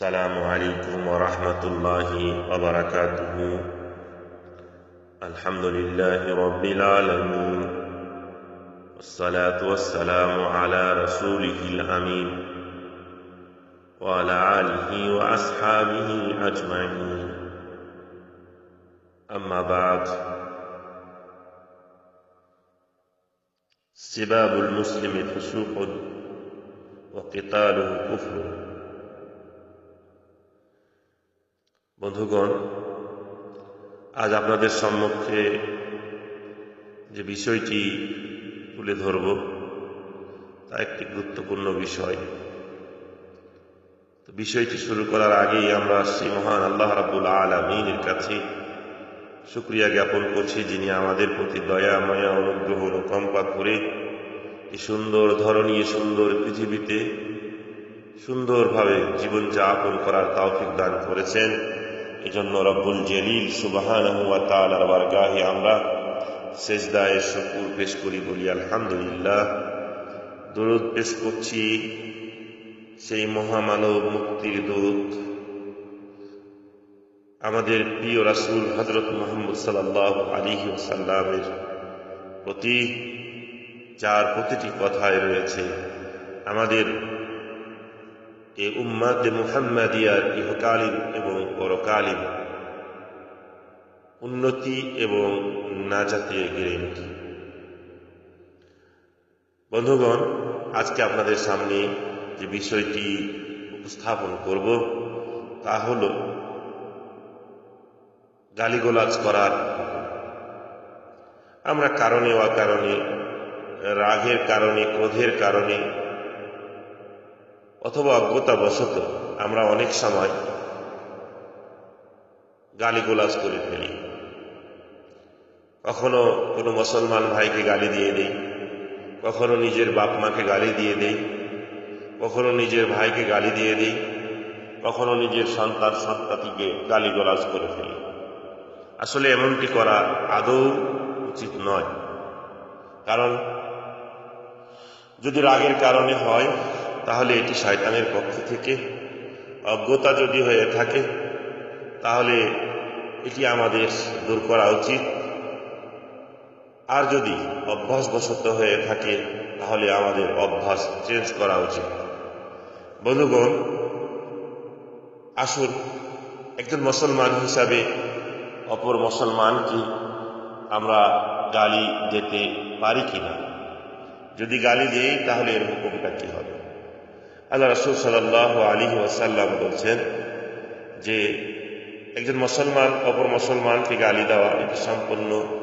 السلام عليكم ورحمة الله وبركاته. الحمد لله رب العالمين. والصلاة والسلام على رسوله الأمين وعلى آله وأصحابه أجمعين أما بعد سباب المسلم فسوق وقتاله كفر বন্ধুগণ আজ আপনাদের সম্মুখে যে বিষয়টি তুলে ধরব। তা একটি গুরুত্বপূর্ণ বিষয়। তো বিষয়টি শুরু করার আগেই আমরা সেই মহান আল্লাহ রাবুল আলমিনের কাছে। শুক্রিয়া জ্ঞাপন করছি যিনি আমাদের প্রতি দয়া, মায়া, অনুগ্রহ, অনুকম্পা করে এই সুন্দর ধরনী সুন্দর পৃথিবীতে সুন্দরভাবে জীবনযাপন করার তৌফিক দান করেছেন। এজন্য রব্বুল জলিল সুবাহান আমরা সেজদায় শুকুর পেশ করি বলি, আলহামদুলিল্লাহ। দরুদ পেশ করছি সেই মহামানব মুক্তির দূত আমাদের প্রিয় রাসুল হজরত মোহাম্মদ সাল্লাহ আলী সাল্লামের প্রতি, যার প্রতিটি কথায় রয়েছে, আমাদের এ উম্মাদ মুহাম্মাদিয়ার ইহকালীন এবং পরকালীন উন্নতি এবং না নাজাতের গ্যারেন্টি। বন্ধুগণ, আজকে আপনাদের সামনে যে বিষয়টি উপস্থাপন করব, তা হল গালিগোলাজ করার আমরা কারণে, অকারণে, রাগের কারণে, ক্রোধের কারণে অথবা অজ্ঞতাবশত আমরা অনেক সময় গালিগোলাজ করে ফেলি। কখনো কোনো মুসলমান ভাইকে গালি দিয়ে দেই, কখনো নিজের বাপ মাকে গালি দিয়ে দেই, কখনো নিজের ভাইকে গালি দিয়ে দেই, কখনো নিজের সন্তান সন্তাতিকে গালিগোলাজ করে ফেলি। আসলে এমনটি করা আদৌ উচিত নয়। কারণ যদি রাগের কারণে হয়, তাহলে এটি শয়তানের পক্ষ থেকে, অজ্ঞতা যদি হয়ে থাকে, তাহলে এটি আমাদের দূর করা উচিত। আর যদি অভ্যাসবশত হয়ে থাকে, তাহলে আমাদের অভ্যাস চেঞ্জ করা উচিত। বন্ধুগণ, আসুন, একজন মুসলমান হিসাবে অপর মুসলমানকে আমরা গালি দিতে পারি কিনা? যদি গালি দিই, তাহলে এর হুকুমটা কি হবে? আল্লাহ রসুল সাল্লাহ আলী ওয়াসাল্লাম বলছেন যে, একজন মুসলমান অপর মুসলমানকে গালি দেওয়া এটি সম্পূর্ণ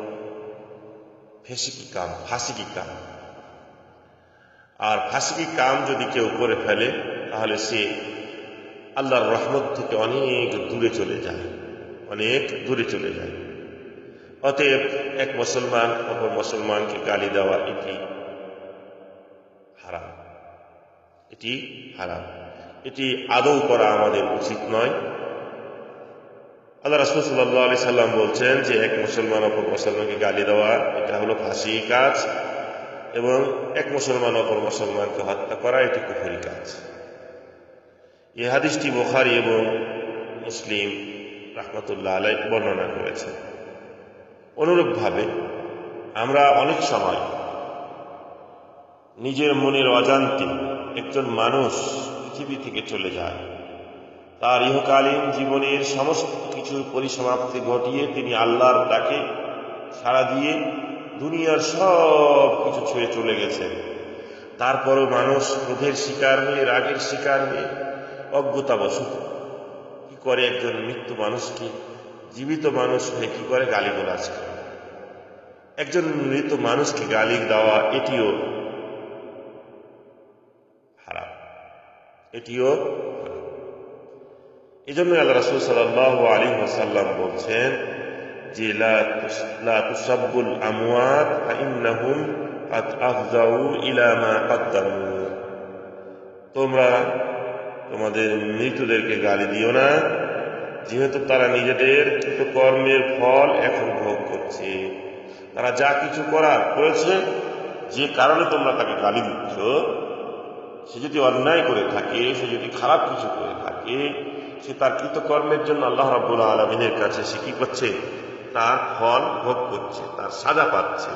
ফেসিকি কাম ফাঁসিকি কাম আর ফাঁসিকি কাম যদি কেউ করে ফেলে, তাহলে সে আল্লাহর রহমত থেকে অনেক দূরে চলে যায়, অনেক দূরে চলে যায়। অতএব এক মুসলমান অপর মুসলমানকে গালি দেওয়া, এটি হারাম। এটি হারাম। এটি আদৌ করা আমাদের উচিত নয়। আল্লাহ রাসুল সাল্লাহ আলি সাল্লাম বলছেন যে এক মুসলমান অপর মুসলমানকে গালি দেওয়া, এটা হলো ফাঁসি কাজ এবং এক মুসলমান অপর মুসলমানকে হত্যা করা, এটি কুফরি কাজ। এই হাদিসটি বোখারি এবং মুসলিম রাহমতুল্লাহ আলাই বর্ণনা করেছে। অনুরূপভাবে আমরা অনেক সময় নিজের মনের অজান্তে একজন মানুষ পৃথিবী থেকে চলে যায়। তার ইহকালীন জীবনের সমস্ত কিছুর পরিসমাপ্তি ঘটিয়ে তিনি আল্লাহর ডাকে সাড়া দিয়ে দুনিয়ার সব কিছু ছুঁয়ে চলে গেছেন। তারপরও মানুষ ক্রোধের শিকার হয়ে, রাগের শিকার হয়ে অজ্ঞতাবশত কি করে একজন মৃত্যু মানুষকে, জীবিত মানুষ হয়ে কি করে গালি গোলাজ একজন মৃত মানুষকে গালি দেওয়া এটিও হারাম এটিও এই জন্য আল্লাহ রাসুল সাল্লাহ আলী ওসাল্লাম বলছেন যে লাসাবুল আমওয়াত ইন্নাহুম আফজাউ ইলামা আদামু তোমরা তোমাদের মৃত্যুদেরকে গালি দিও না, যেহেতু তারা নিজেদের কর্মের ফল এখন ভোগ করছে। তারা যা কিছু করার করেছে, যে কারণে তোমরা তাকে গালি দিচ্ছ, সে যদি অন্যায় করে থাকে, সে যদি খারাপ কিছু করে থাকে সে তার কৃতকর্মের জন্য আল্লাহ রাবুল আলমিনের কাছে সে কি করছে? তার ফল ভোগ করছে, তার সাজা পাচ্ছে।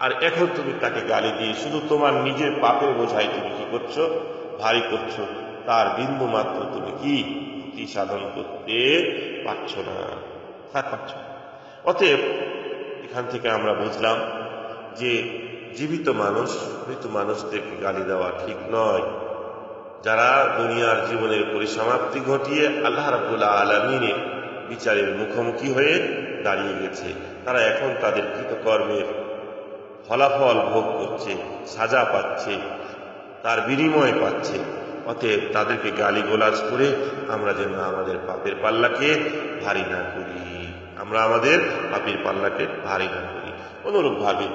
আর এখন তুমি তাকে গালি দিয়ে শুধু তোমার নিজের পাপের বোঝাই তুমি কি করছ? ভারী করছ। তার বিন্দু মাত্র তুমি কি? সাধন করতে পারছ না। তা পারছ। অতএব এখান থেকে আমরা বুঝলাম যে জীবিত মানুষ, মৃত মানুষদেরকে গালি দেওয়া ঠিক নয়। যারা দুনিয়ার জীবনের পরিসমাপ্তি ঘটিয়ে আল্লাহ রাবুল্লাহ আলমিনের বিচারের মুখোমুখি হয়ে দাঁড়িয়ে গেছে, তারা এখন তাদের কৃতকর্মের ফলাফল ভোগ করছে, সাজা পাচ্ছে, তার বিনিময় পাচ্ছে। অতএব তাদেরকে গালি গোলাজ করে আমরা যেন আমাদের পাপের পাল্লাকে ভারী না করি। আমরা আমাদের পাপের পাল্লাকে ভারী না করি। অনুরূপভাবে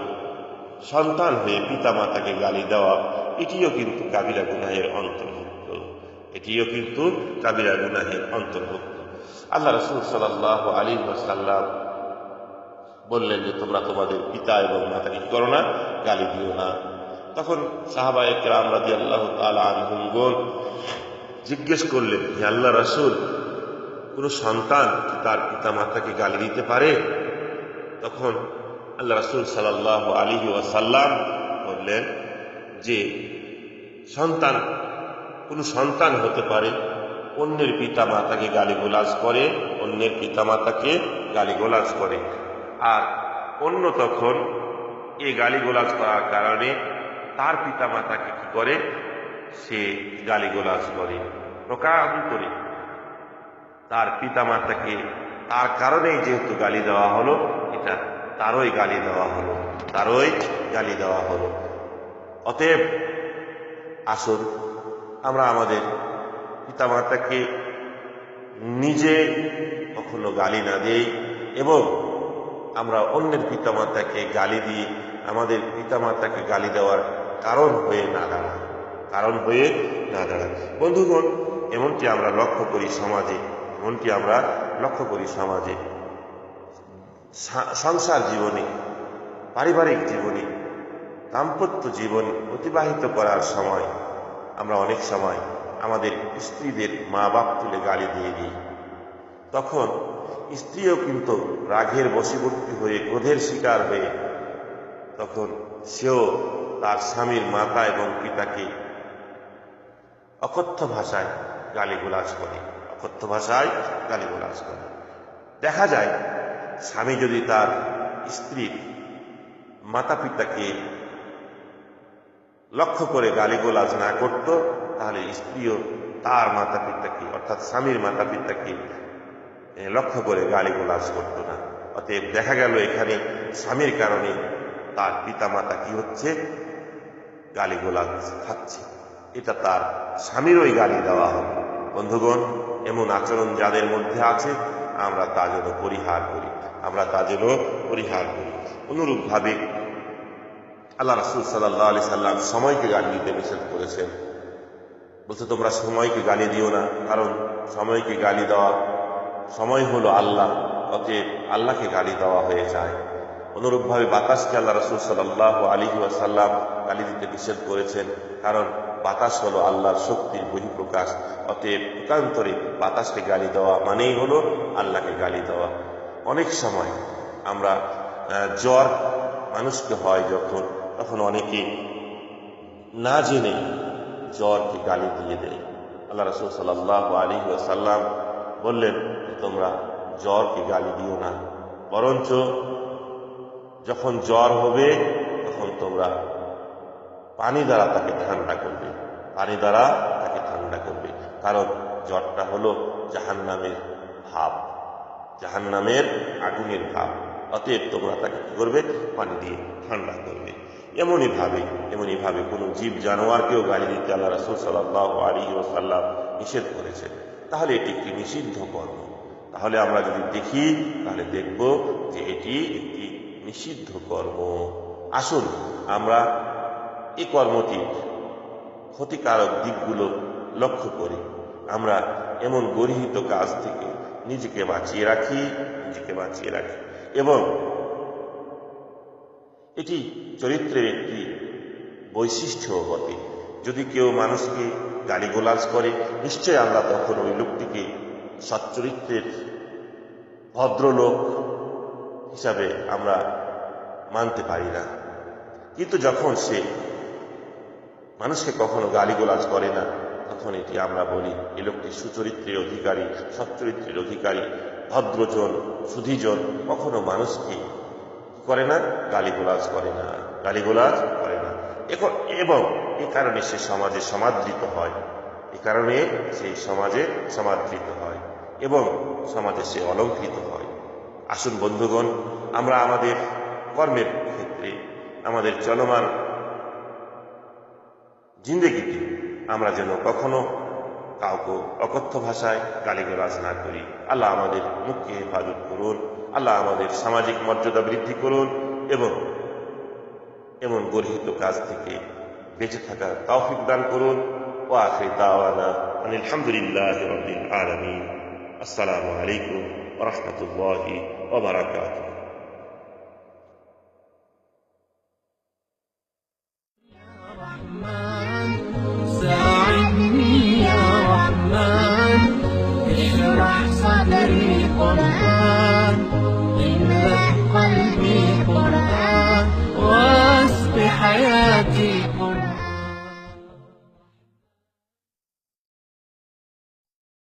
সন্তান হয়ে পিতা মাতাকে গালি দেওয়া, এটিও কিন্তু কাবিরা গুনাহের অন্তর্ভুক্ত। এটিও কিন্তু কাবিরা গুনাহের অন্তর্ভুক্ত। আল্লাহ রসুল সাল্লাহ আলী সাল্লাম বললেন যে, তোমরা তোমাদের পিতা এবং মাতাকে কি করো না? গালি দিও না। তখন সাহাবা একরাম রাজি আল্লাহ আনহুমগণ জিজ্ঞেস করলেন যে আল্লাহ রসুল, কোন সন্তান তার পিতা মাতাকে গালি দিতে পারে? তখন আল্লাহ রসুল সাল্লাহ আলী ওয়াসাল্লাম বললেন যে, সন্তান, কোন সন্তান হতে পারে, অন্যের পিতা মাতাকে গালিগোলাজ করে, অন্যের পিতা মাতাকে গালিগোলাজ করে। আর অন্য তখন এই গালিগোলাজ করার কারণে তার পিতা মাতাকে কি করে? সে গালিগোলাজ করে প্রকারান্তরে তার পিতা মাতাকে তার কারণেই যেহেতু গালি দেওয়া হলো, এটা তারই গালি দেওয়া হলো, তারই গালি দেওয়া হলো। অতএব আসুন, আমরা আমাদের পিতামাতাকে নিজে কখনো গালি না দেই এবং আমরা অন্যের পিতামাতাকে গালি দিয়ে আমাদের পিতামাতাকে গালি দেওয়ার কারণ হয়ে না দাঁড়ায়, কারণ হয়ে না দাঁড়ায়। বন্ধুগণ, এমনটি আমরা লক্ষ্য করি সমাজে, এমনটি আমরা লক্ষ্য করি সমাজে। সংসার জীবনে, পারিবারিক জীবনে, দাম্পত্য জীবন অতিবাহিত করার সময় আমরা অনেক সময় আমাদের স্ত্রীদের মা বাপ তুলে গালি দিয়ে দিই। তখন স্ত্রীও কিন্তু রাগের বশীবর্তী হয়ে ক্রোধের শিকার হয়ে তখন সেও তার স্বামীর মাতা এবং পিতাকে অকথ্য ভাষায় গালিগুলাজ করে। অকথ্য ভাষায় গালিগুলাজ করে। দেখা যায় স্বামী যদি তার স্ত্রীর মাতা পিতাকে লক্ষ্য করে গালিগোলাজ না করত, তাহলে স্ত্রীও তার মাতা পিতাকে অর্থাৎ স্বামীর মাতা পিতাকে লক্ষ্য করে গালিগোলাজ করত না। অতএব দেখা গেল এখানে স্বামীর কারণে তার পিতা মাতা কি হচ্ছে? গালিগোলাজ খাচ্ছে। এটা তার স্বামীরই গালি দেওয়া হবে। বন্ধুগণ, এমন আচরণ যাদের মধ্যে আছে আমরা তা যেন পরিহার করি। আমরা তা যেন পরিহার করি। অনুরূপভাবে আল্লাহ রাসুল সাল্লাহ আলি সাল্লাম সময়কে গালি দিতে নিষেধ করেছেন। বলছে, তোমরা সময়কে গালি দিও না, কারণ সময়কে গালি দেওয়া সময় হলো আল্লাহ, অতএব আল্লাহকে গালি দেওয়া হয়ে যায়। অনুরূপভাবে বাতাসকে আল্লাহ রসুল সাল্লাহ আলী সাল্লাম গালি দিতে নিষেধ করেছেন, কারণ বাতাস হলো আল্লাহর শক্তির বহিঃপ্রকাশ। অতএব একান্তরে বাতাসকে গালি দেওয়া মানেই হলো আল্লাহকে গালি দেওয়া। অনেক সময় আমরা জ্বর মানুষকে হয় যখন, তখন অনেকে না জেনে জ্বরকে গালি দিয়ে দেয়। আল্লাহ রসুল সাল্লাহ আলী সাল্লাম বললেন তোমরা জ্বরকে গালি দিও না। বরঞ্চ যখন জ্বর হবে, তখন তোমরা পানি দ্বারা তাকে ঠান্ডা করবে। পানি দ্বারা তাকে ঠান্ডা করবে। কারণ জ্বরটা হলো জাহান্নামের ভাব। জাহান্নামের আগুনের ভাব। অতএব তোমরা তাকে কি করবে? পানি দিয়ে ঠান্ডা করবে। এমনই ভাবে এমনই ভাবে কোনো জীব জানোয়ারকেও গালি দিতে আল্লাহ রাসুল সাল্লাহ আলী ওসাল্লাম নিষেধ করেছেন। তাহলে এটি একটি নিষিদ্ধ কর্ম। তাহলে আমরা যদি দেখি, তাহলে দেখব যে এটি একটি নিষিদ্ধ কর্ম। আসুন আমরা এই কর্মটির ক্ষতিকারক দিকগুলো লক্ষ্য করে আমরা এমন গরিহিত কাজ থেকে নিজেকে বাঁচিয়ে রাখি, নিজেকে বাঁচিয়ে রাখি। এবং এটি চরিত্রের একটি বৈশিষ্ট্য বটে। যদি কেউ মানুষকে গালিগোলাজ করে নিশ্চয় আমরা তখন ওই লোকটিকে সচ্চরিত্রের ভদ্রলোক হিসাবে আমরা মানতে পারি না। কিন্তু যখন সে মানুষকে কখনো গালিগোলাজ করে না। তখন এটি আমরা বলি, এ লোকটি সুচরিত্রের অধিকারী, সচ্চরিত্রের অধিকারী, ভদ্রজন, সুধীজন, কখনো মানুষকে করে না? গালিগোলাজ করে না। গালিগোলাজ করে না। এখন, এবং এ কারণে সে সমাজে সমাদৃত হয়। এ কারণে সেই সমাজে সমাদৃত হয় এবং সমাজে সে অলঙ্কৃত হয়। আসুন বন্ধুগণ, আমরা আমাদের কর্মের ক্ষেত্রে, আমাদের চলমান জিন্দেগিতে আমরা যেন কখনো কাউকে অকথ্য ভাষায় গালিগালাজ না করি। আল্লাহ আমাদের মুখকে হেফাজত করুন। আল্লাহ আমাদের সামাজিক মর্যাদা বৃদ্ধি করুন এবং এমন গর্হিত কাজ থেকে বেঁচে থাকার তৌফিক দান করুন। ও আখরি দাওয়ানা আলহামদুলিল্লাহ রবিল আলমিন। আসসালামু আলাইকুম রহমতুল্লাহি ওবরাকাতুহ